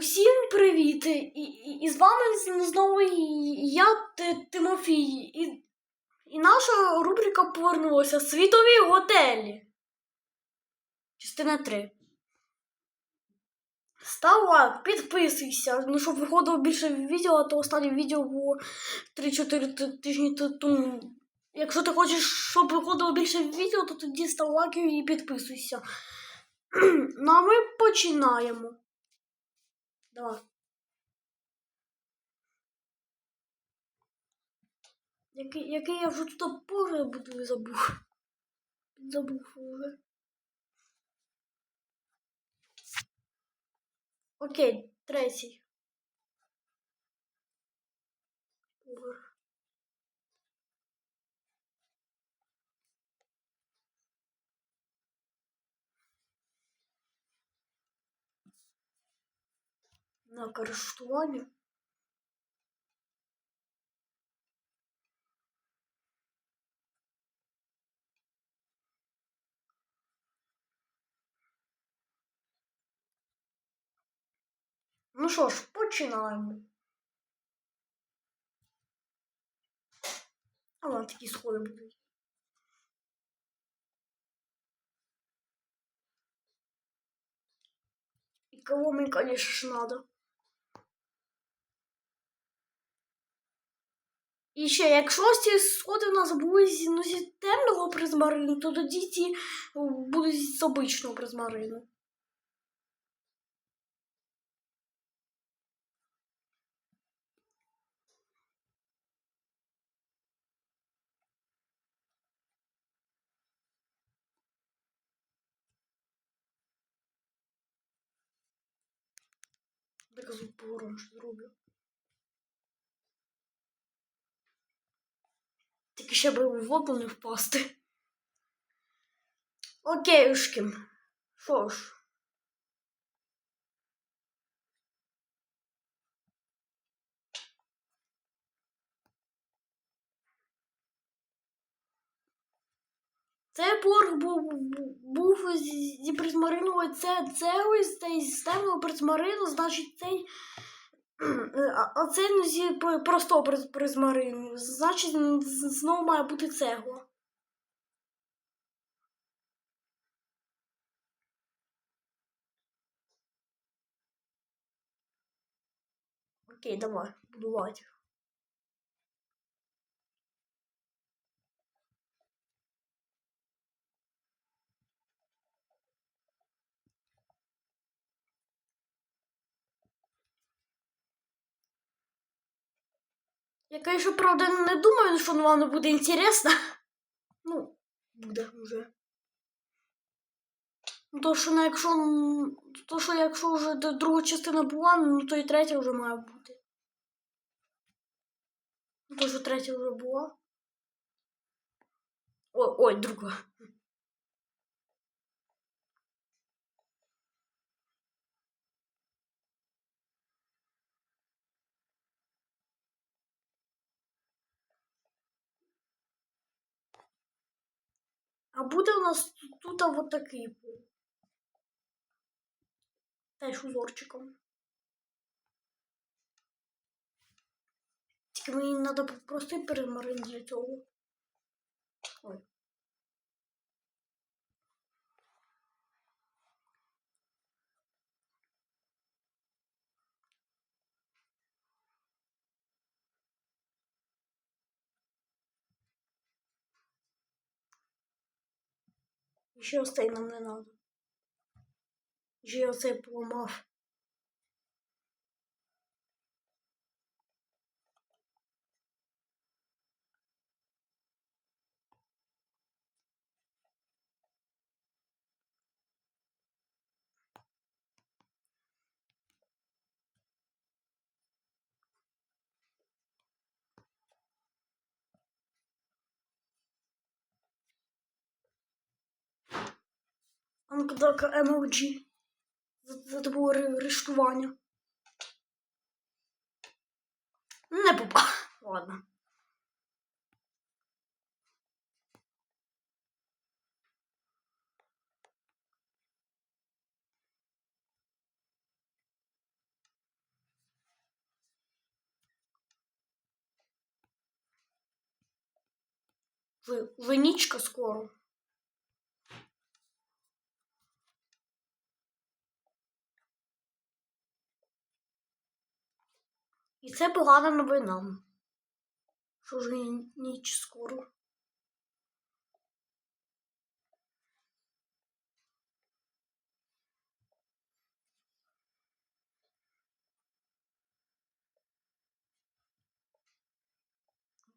Усім привіт! І, і, і з вами знову я Тимофій. І, і наша рубрика повернулася Світові готелі. Частина 3. Став лайк, підписуйся. Ну, щоб виходило більше відео, а то останнє відео було 3-4 тижні тому. Якщо ти хочеш, щоб виходило більше відео, то тоді став лайк і підписуйся. ну а ми починаємо. Давай. Який, який я вже тут пори буду забув. Забув вже. Окей, третій. На користування. Ну що ж, починаємо. А вон такі сходи будуть. І кого мені, конечно ж, надо. І ще, якщо ці сходи у нас будуть ну, зі темного призмарину, то тоді ці будуть з обичного призмарину. Так погромче зроблю. Ще би у воду не впасти. Окейушки. Що ж. Цей порох був, був зі призмаринової це, це ось цей з темного призмарину, значить цей. А, а це зі простого призмарину. Значить, знову має бути цегла. Окей, давай, будувати. Я, конечно, правда, не думаю, що вам буде інтересно. Ну, буде вже. Ну, То, що, ну, якщо, то, що якщо вже д- друга частина була, ну то і третя вже має бути. Ну, то, що третя вже була. Ой, ой, друга. А буде у нас тут, вот такий. Теж узорчиком. Тільки мені треба простий перемарин для цього. Ой. І ще оцей нам не треба. Ще я оцей Анкдака Емоджі. За це було рештування. Не попав. Ладно. Винічка скоро. І це погана новина. Що вже ніч скоро.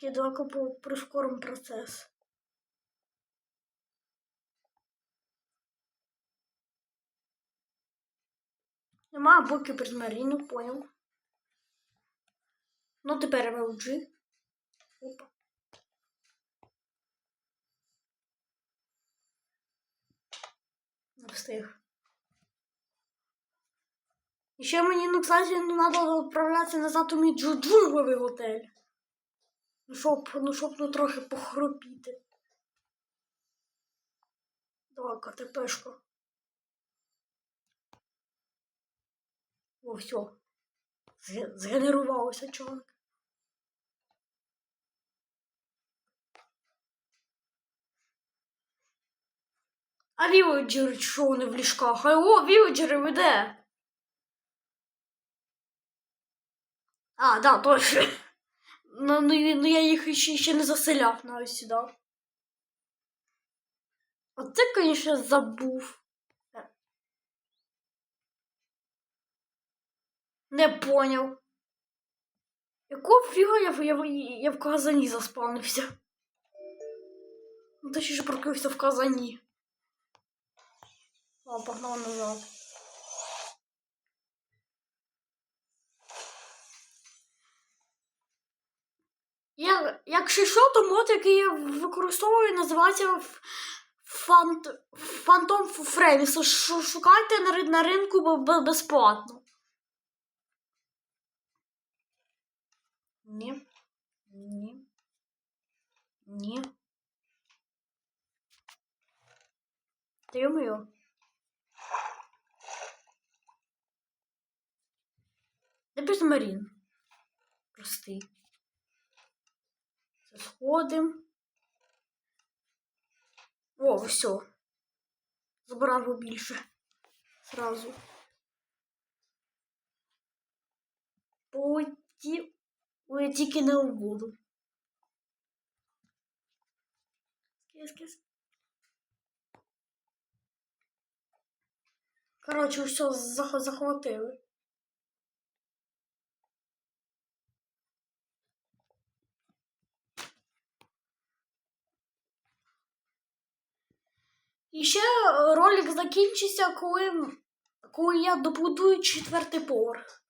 Я по прискорим процес. Нема боки призмаріну, понял. Ну, тепер MLG. Опа. Встиг. І ще мені, ну, кстати, ну, треба відправлятися назад у мій джу- джунглевий готель. Ну, щоб, ну, щоб ну, трохи похропіти. Давай, КТПшка. О, все. Згенерувалося чоловік. А вілоджери що вони в ліжках? А, О, вілоджери ви де? А, да, точно. Ну, ну, ну я їх ще, ще не заселяв навіть сюди. Оце, звісно, забув. Не поняв. Якого фіга я, я, я в Казані заспавнився? Ну, точніше прокрився в Казані. О, погнав назад. Я, якщо що, то мод, який я використовую, називається фант, Frames. Ш- Шукайте на, на ринку безплатно. Ні. Ні. Ні. Та йо-моє. Де безмарін? Простий. Це сходим. О, все. Забрав більше. Сразу. Полеті. Ой, тільки не в воду. Кис, кис. Короче, все зах- захватили. І ще е, ролик закінчиться, коли, коли я добудую четвертий поверх.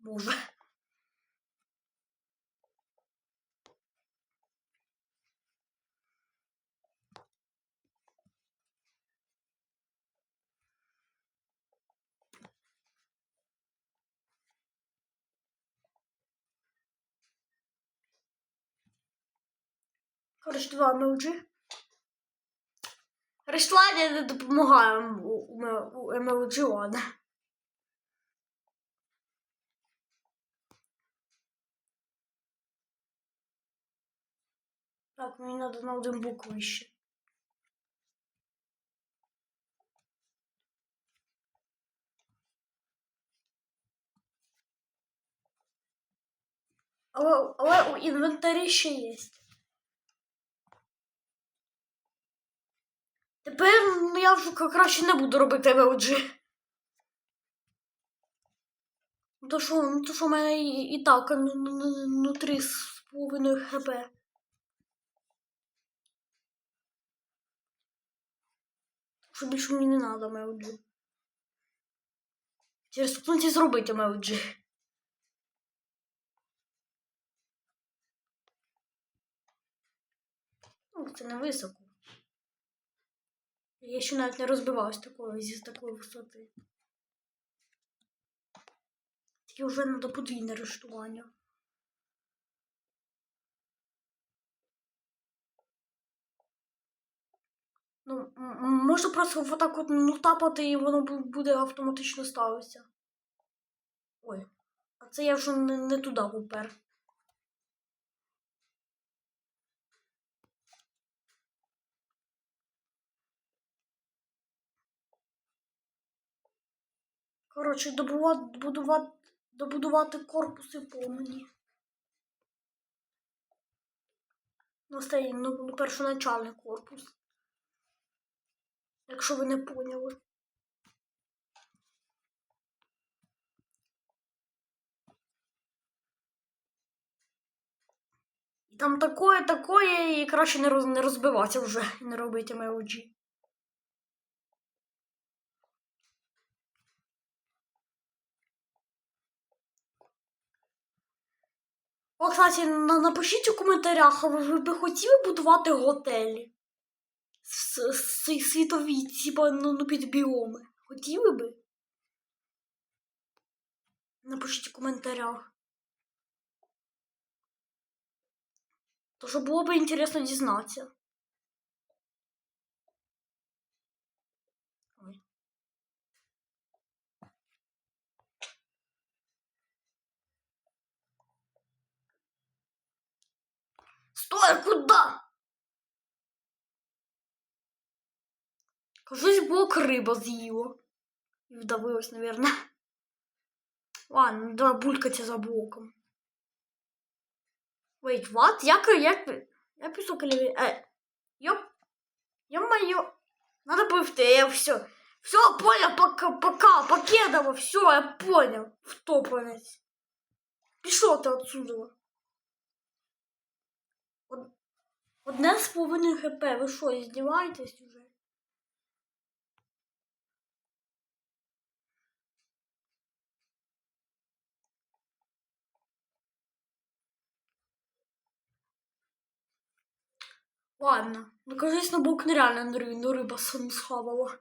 Може. Коротше, два MLG. Рештування не допомагає у, MLG. Так, мені треба на один букву ще. Але, але у інвентарі ще є. Тепер я вже краще не буду робити MLG. Ну, То що, ну, то що в мене і, і так ну, ну, ну, з половиною хп. Що більше мені не треба MLG. Через секунді зробити. Ну, це не високо. Я ще навіть не розбивалась такою зі такої висоти. Тільки вже треба подвійне рештування. Ну, м- м- можна просто отак от ну, і воно буде автоматично ставитися. Ой, а це я вже не, не туди упер. Коротше, добувати, добудувати, добудувати корпуси по мені. Ну, цей, ну, першоначальний корпус. Якщо ви не поняли. Там такое, такое, і краще не, роз, не розбиватися вже, не робити MLG. О, кстати, напишіть у коментарях, а ви, би хотіли будувати готелі? Світові, типа, ну, ну під біоми. Хотіли би? Напишіть у коментарях. То що було б інтересно дізнатися. Стой, куда? Кажись, блок риба з'їла. І вдавилась, наверное. Ладно, давай булькаться за блоком. Wait, what? Як, як, я пишу клеві... Е, ёп, ё-моё. Надо пивти, я все. Все, понял, пока, пока, покедово, все, я понял. Втопанець. Пішов ти отсюда. Одне з половиною хп, ви що, здіваєтесь уже? Ладно, ну кажись, на бок нереально на риба сам схавала.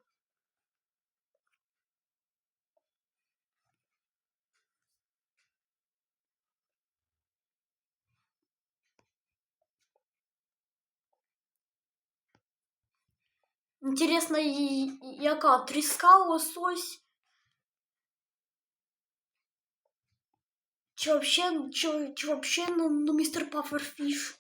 Интересно, і- і- яка тріска, лосось? Чи вообще, чи, чи вообще, ну, ну містер Пафферфіш?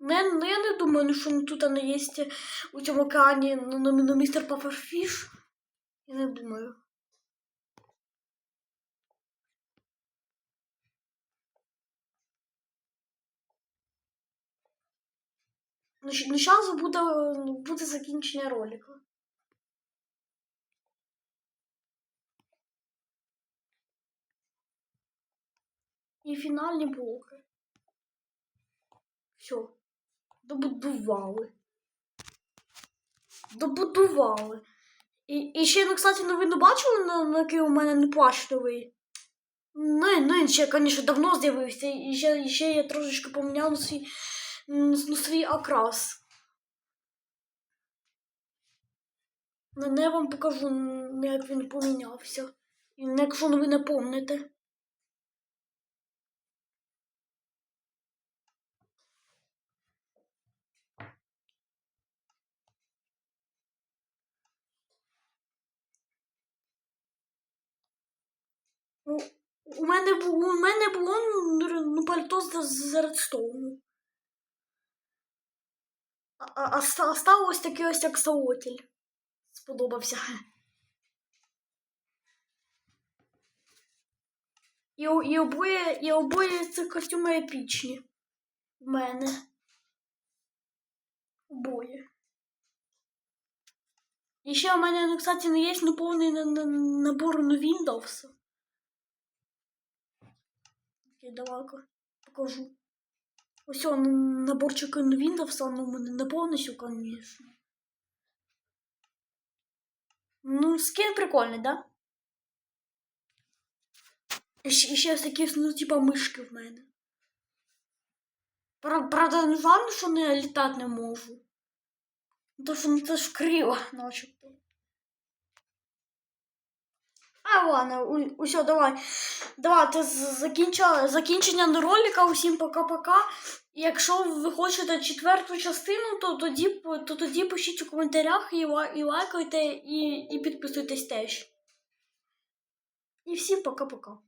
Я, ну, я не думаю, ну, що ну, тут не є у цьому океані ну, ну, ну, містер Пафферфіш. Я не думаю. Ну, ну зараз буде, буде закінчення ролика. І фінальні блоки. Все. Добудували. Добудували. І, і ще, ну, кстати, новину бачили, на, на який у мене не плащовий. Ну, ну, він ще, звісно, давно з'явився. І ще, і ще я трошечки поміняв на свій, на свій окрас. Ну, не вам покажу, як він помінявся. Якщо ви не помните. Ну, у мене було, у мене було ну, ну, пальто з, редстоуну. А, а, а ста- став ось ось аксаотель. Сподобався. І, і, обоє, і обоє ці костюми епічні. В мене. Обоє. І ще у мене, ну, кстати, не є ну, повний на, на, набор на Windows. Давай-ка покажу. Ось он наборчик на Windows, ну, у мене не повністю, звісно. Ну, скин прикольний, да? І ще, такі, ну, типа мишки в мене. Правда, не жаль, що не літати не можу. Ну, То що ну, це ж криво, начебто. А ладно, усьо, давай. Давайте закінча- закінчення ролика. Усім пока-пока. Якщо ви хочете четверту частину, то тоді, то тоді пишіть у коментарях і, і лайкайте, і, і підписуйтесь теж. І всім пока-пока.